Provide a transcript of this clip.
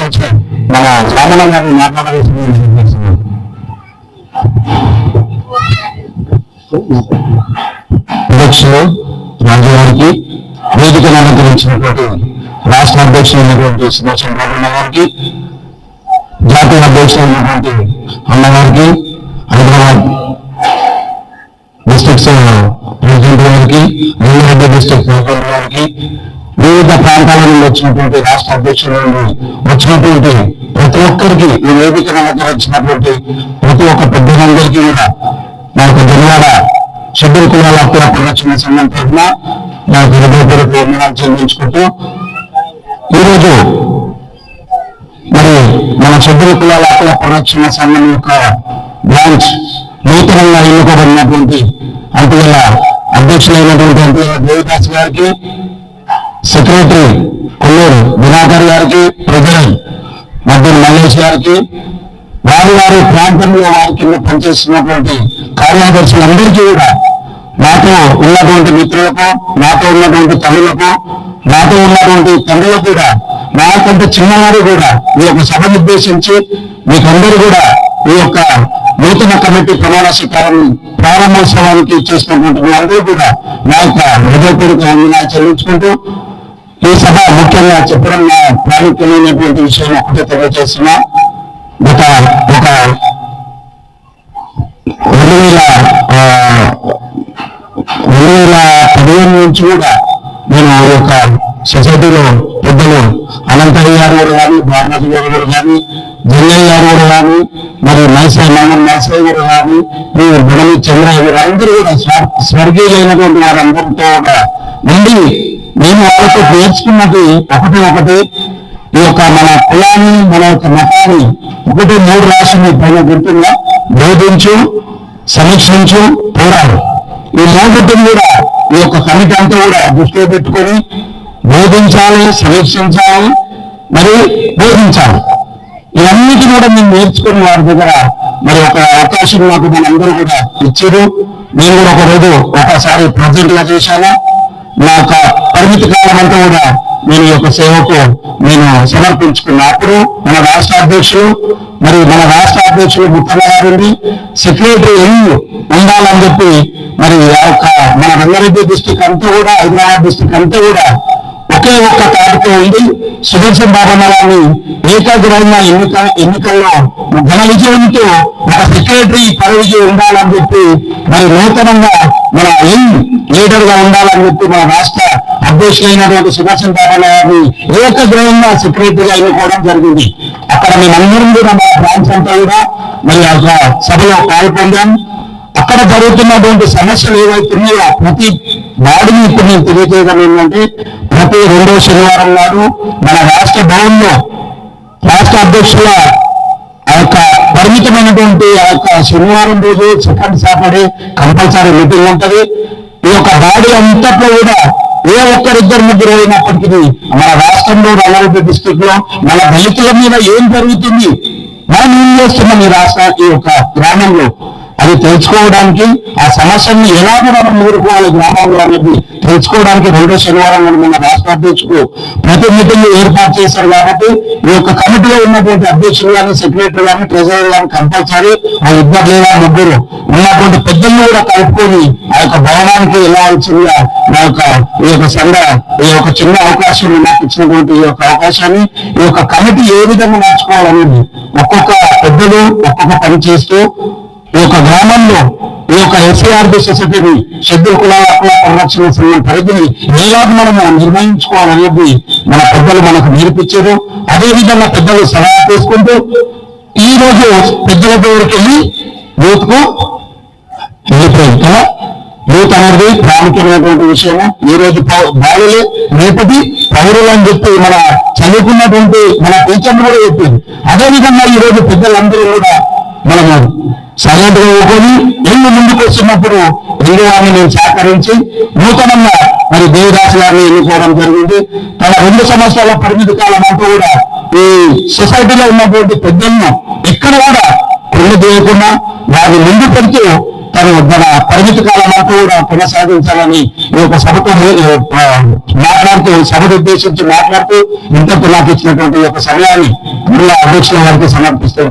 వచ్చి మన రామణ గారిని మాట్లాడాల్సింది అధ్యక్షులు రాజు గారికి వేదికను అనుగ్రహించినటువంటి రాష్ట్ర అధ్యక్షులైనటువంటి సుభాష్ రామన్న గారికి జాతీయ అధ్యక్షులైనటువంటి అమ్మగారికి హైదరాబాద్ డిస్ట్రిక్ట్ ప్రెసిడెంట్ గారికి రంగారెడ్డి డిస్ట్రిక్ట్ గారికి వివిధ ప్రాంతాల నుండి వచ్చినటువంటి రాష్ట్ర అధ్యక్షుల నుండి వచ్చినటువంటి ప్రతి ఒక్కరికి ఈ వేదికను వచ్చినటువంటి ప్రతి ఒక్క పెద్దలందరికీ కూడా నాకు జిల్లాల షెడ్యూల్ కులాల హక్కుల పరిరక్షణ సంఘం తరఫున నాకు హృదయపూర్వక వందనాలు చెల్లించుకుంటూ ఈరోజు మరి మన షెడ్యూల్ కులాల హక్కుల పరిరక్షణ సంఘం యొక్క బ్రాంచ్ నూతనంగా ఎన్నుకోబడినటువంటి అంటుగల అధ్యక్షులైనటువంటి అంటుగల దేవిదాస్ గారికి సెక్రటరీ కొల్లూరు దినాకర్ గారికి ప్రజలు మద్దతు మల్లేష్ గారికి వారి వారి ప్రాంతంలో వారి కింద పనిచేస్తున్నటువంటి కార్యదర్శులందరికీ కూడా నాతో ఉన్నటువంటి మిత్రులకు నాతో ఉన్నటువంటి తల్లులకు నాతో ఉన్నటువంటి తండ్రులకు కూడా నాకంటే చిన్నవారు కూడా ఈ యొక్క సభను ఉద్దేశించి మీకందరూ కూడా ఈ యొక్క నూతన కమిటీ ప్రమాణ స్వీకారం ప్రారంభోత్సవానికి చేసినటువంటి మీ అందరూ కూడా నా యొక్క హృదయపూర్వక వందనాలు చెల్లించుకుంటూ ఈ సభ ముఖ్యంగా చెప్పడం నా ప్రాముఖ్యమైనటువంటి విషయం ఒకటే తెలియజేస్తున్నా. గత ఒక రెండు వేల రెండు వేల పదిహేను నుంచి కూడా నేను ఈ యొక్క సొసైటీలో పెద్దలు అనంతయ్య గారు గారు కానీ భారతి గారు కానీ జంగయ్య గారు కూడా కానీ మరి మైసా మామూలు గారు కానీ మీ బుడలి చంద్రయ్య గారు అందరూ కూడా స్వ- స్వర్గీయులైనటువంటి వారందరితో కూడా ఉండి నేను వాళ్ళతో నేర్చుకున్నది ఒకటి ఒకటి ఈ యొక్క మన కులాన్ని మన యొక్క మతాన్ని ఒకటి మూడు రాష్ట్రం పైన గుర్తుందా? బోధించు సమీక్షించు పోరాడు. ఈ మూడింటిని కూడా ఈ యొక్క కమిటీ అంతా కూడా దృష్టిలో పెట్టుకొని బోధించాలి సమీక్షించాలి మరి బోధించాలి. ఇవన్నిటి కూడా మేము నేర్చుకుని వారి దగ్గర మరి ఒక అవకాశం మాకు మనందరూ కూడా ఇచ్చారు. నేను కూడా ఒక రోజు ఒకసారి ప్రజెంట్గా చేశాను నా యొక్క పరిమితి కాలం అంతా కూడా నేను యొక్క సేవకు నేను సమర్పించుకున్న అప్పుడు మన రాష్ట్ర అధ్యక్షులు మరి మన రాష్ట్ర అధ్యక్షులు ముత్తన్న గారిని సెక్రటరీ ఎల్లు ఉండాలని చెప్పి మరి ఆ యొక్క మన రంగారెడ్డి డిస్టిక్ అంతా కూడా హైదరాబాద్ డిస్టిక్ అంతా కూడా ఒకే ఒక్క తాటితో ఉంది సుదర్శన్ బాబన్న గారిని ఏకాగ్రహంగా ఎన్నిక ఎన్నికల్లో ఘన విజయంతో మన సెక్రటరీ పదవికి ఉండాలని చెప్పి మరి నూతనంగా మన యంగ్ లీడర్గా ఉండాలని చెప్పి మన రాష్ట్ర అధ్యక్షులైనటువంటి సుదర్శన్ బాబన్న గారిని ఏకగ్రహంగా సెక్రటరీగా ఎన్నుకోవడం జరిగింది. అక్కడ మేమందరం కూడా మన బ్రాంచ్ అంతా కూడా మరి ఆ సభలో పాల్పొందాం. అక్కడ జరుగుతున్నటువంటి సమస్యలు ఏవైతున్నాయో ప్రతి వాడిని ఇప్పుడు నేను తెలియజేయడం ఏంటంటే ప్రతి రెండో శనివారం నాడు మన రాష్ట్ర భవన్లో రాష్ట్ర అధ్యక్షుల ఆ యొక్క పరిమితమైనటువంటి ఆ యొక్క శనివారం రోజు సెకండ్ సాటర్డే కంపల్సరీ మీటింగ్ ఉంటుంది. ఈ యొక్క బాడీ అంతట్లో కూడా ఏ ఒక్కరిద్దరు ముగ్గురు అయినప్పటికీ మన రాష్ట్రంలో రంగారెడ్డి డిస్టిక్లో మన దళితుల మీద ఏం జరుగుతుంది? మనం ఏం చేస్తున్నాం ఈ రాష్ట్ర ఈ యొక్క గ్రామంలో? అది తెలుసుకోవడానికి ఆ సమస్యని ఎలాగ మనం ఎదుర్కోవాలి గ్రామంలో అనేది తెలుసుకోవడానికి రెండో శనివారం మన రాష్ట్ర అధ్యక్షుడు ప్రతి ఏర్పాటు చేశారు కాబట్టి ఈ యొక్క కమిటీలో ఉన్నటువంటి అధ్యక్షులు కానీ సెక్రటరీ కానీ ట్రెజరర్ కానీ కంపల్సరీ ఆ ఇద్దరు లేదా ముగ్గురు ఉన్నటువంటి పెద్దలను కూడా కలుపుకొని ఆ యొక్క భవనానికి వెళ్ళాల్సిందిగా నా యొక్క ఈ యొక్క సంఘ ఈ యొక్క చిన్న అవకాశం నాకు ఇచ్చినటువంటి ఈ యొక్క అవకాశాన్ని ఈ యొక్క కమిటీ ఏ విధంగా నడుచుకోవాలనేది ఒక్కొక్క పెద్దలు ఒక్కొక్క పని చేస్తూ ఈ యొక్క గ్రామంలో ఈ యొక్క ఎస్సీఆర్బి సొసైటీని షెడ్యూల్ కులాల పరిరక్షణ సంఘం పరిధిని ఎలాగ మనము నిర్వహించుకోవాలనేది మన పెద్దలు మనకు నేర్పించారు. అదేవిధంగా పెద్దలు సలహా తీసుకుంటూ ఈ రోజు పెద్దల దగ్గరికి వెళ్ళి యూత్కు యూత్ అనేది ప్రాముఖ్యమైనటువంటి విషయము. ఈ రోజు పౌ- బాలులే రేపటి పౌరులు అని చెప్పి మన చదువుకున్నటువంటి మన టీచర్లు కూడా చెప్పింది అదే విధంగా ఈ రోజు పెద్దలందరూ కూడా మనము సైలెంట్గా ఊకొని ఎల్లు ముందుకు వచ్చినప్పుడు ఎల్లు వారిని నేను సహకరించి నూతనంగా మరి దేవదాస్ గారిని ఎన్నుకోవడం జరిగింది. తన రెండు సంవత్సరాల పరిమితి కాలం అంటూ కూడా ఈ సొసైటీలో ఉన్నటువంటి పెద్దలను ఎక్కడ కూడా పెళ్ళి చేయకుండా వారిని ముందు పెడుతూ తను తన పరిమితి కాలం అంటూ కూడా కొనసాగించాలని ఈ యొక్క సభతో మాట్లాడుతూ సభను ఉద్దేశించి మాట్లాడుతూ ఇంతకు నాకు ఇచ్చినటువంటి ఈ యొక్క సమయాన్ని జిల్లా అధ్యక్షుల వారికి సమర్పిస్తూ